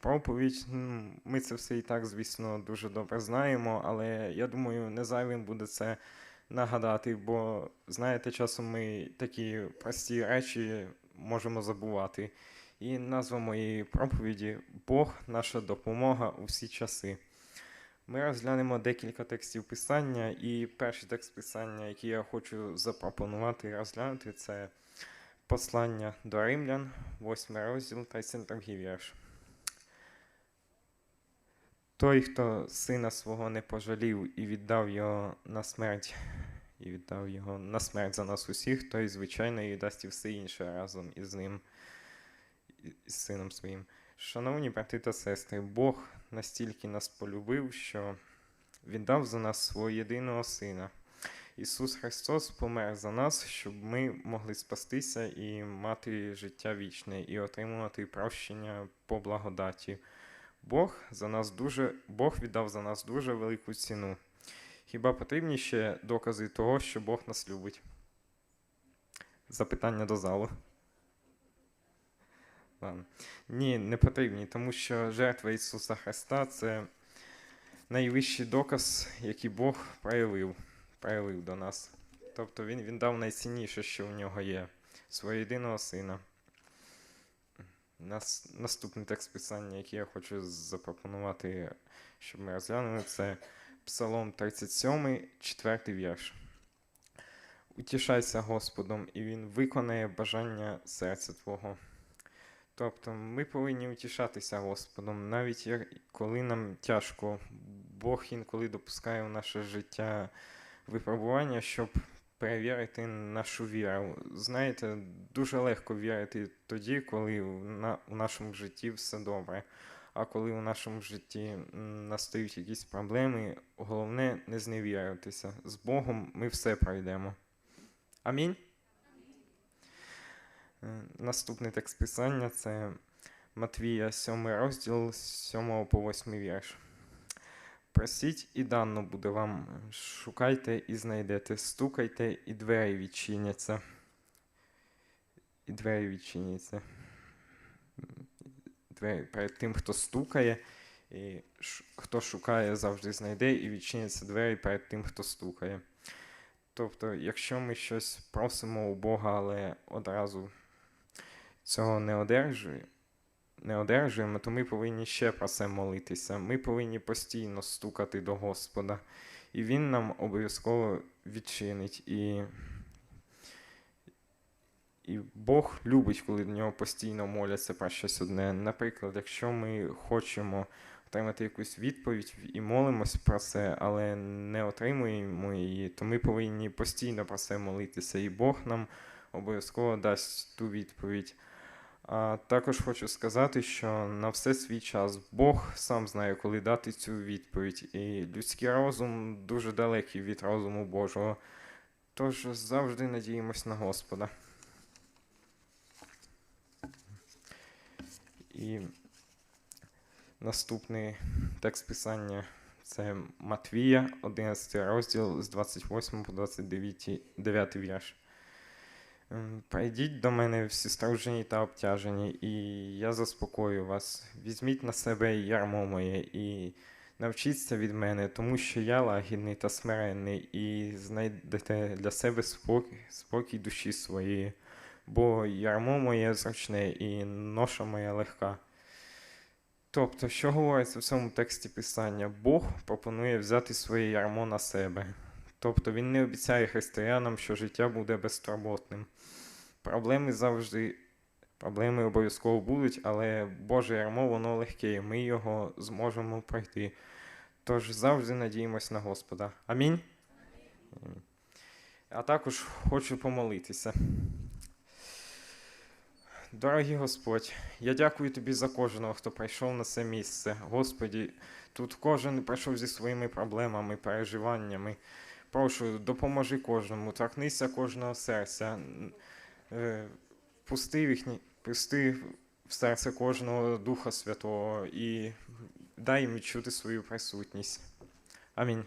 проповідь. Ну, Ми це все і так, звісно, дуже добре знаємо, але я думаю, не зайвим буде це нагадати, бо знаєте, часом ми такі прості речі можемо забувати. І назва моєї проповіді Бог наша допомога у всі часи. Ми розглянемо декілька текстів писання, і перший текст писання, який я хочу запропонувати і розглянути, це послання до римлян, 8 розділ 32 вірш. Той, хто сина свого не пожалів і віддав його на смерть, і віддав його на смерть за нас усіх, той, звичайно, і дасть і все інше разом із ним, із сином своїм. Шановні брати та сестри, Бог настільки нас полюбив, що віддав за нас свого єдиного сина. Ісус Христос помер за нас, щоб ми могли спастися і мати життя вічне, і отримувати прощення по благодаті. Бог за нас дуже, Бог віддав за нас дуже велику ціну. Хіба потрібні ще докази того, що Бог нас любить? Запитання до залу. Ладно. Ні, не потрібні, тому що жертва Ісуса Христа це найвищий доказ, який Бог проявив, проявив до нас. Тобто Він, він дав найцінніше, що в нього є, свого єдиного сина. Нас, наступний текст писання, який я хочу запропонувати, щоб ми розглянули, це Псалом 37, 4 вірш. Утішайся Господом, і Він виконає бажання серця Твого. Тобто ми повинні утішатися Господом, навіть коли нам тяжко. Бог інколи допускає в наше життя випробування, щоб перевірити нашу віру. Знаєте, дуже легко вірити тоді, коли у нашому житті все добре. А коли у нашому житті настають якісь проблеми, головне не зневіритися. З Богом ми все пройдемо. Амінь. Е, Наступний текст писання це Матвія, 7 розділ, з 7 по 8 вірш. Просіть і дано буде вам, шукайте і знайдете, стукайте, і двері відчиняться. І двері відчиняться. Двері перед тим, хто стукає, і хто шукає, завжди знайде, і відчиняться двері перед тим, хто стукає. Тобто, якщо ми щось просимо у Бога, але одразу цього не одержує, не одержуємо, то ми повинні ще про це молитися. Ми повинні постійно стукати до Господа, і Він нам обов'язково відчинить. І, і Бог любить, коли до нього постійно моляться про щось одне. Наприклад, якщо ми хочемо отримати якусь відповідь і молимось про це, але не отримуємо її, то ми повинні постійно про це молитися, і Бог нам обов'язково дасть ту відповідь. А також хочу сказати, що на все свій час Бог сам знає, коли дати цю відповідь, і людський розум дуже далекий від розуму Божого. Тож завжди надіємось на Господа. І наступний текст писання це Матвія, 11 розділ з 28 по 29 вірш. Прийдіть до мене всі страждені та обтяжені, і я заспокою вас. Візьміть на себе ярмо моє і навчіться від мене, тому що я лагідний та смиренний, і знайдете для себе спокій, спокій душі своєї, бо ярмо моє зручне і ноша моя легка. Тобто, що говориться в цьому тексті писання? Бог пропонує взяти своє ярмо на себе. Тобто він не обіцяє християнам, що життя буде безтурботним. Проблеми завжди, проблеми обов'язково будуть, але Боже ярмо, воно легке, і ми його зможемо пройти. Тож завжди надіємось на Господа. Амінь. Амінь. А також хочу помолитися. Дорогий Господь, я дякую тобі за кожного, хто прийшов на це місце. Господі, тут кожен прийшов зі своїми проблемами, переживаннями. Прошу, допоможи кожному, торкнися кожного серця, е, пусти їхні, пусти в серце кожного Духа Святого і дай їм відчути свою присутність. Амінь.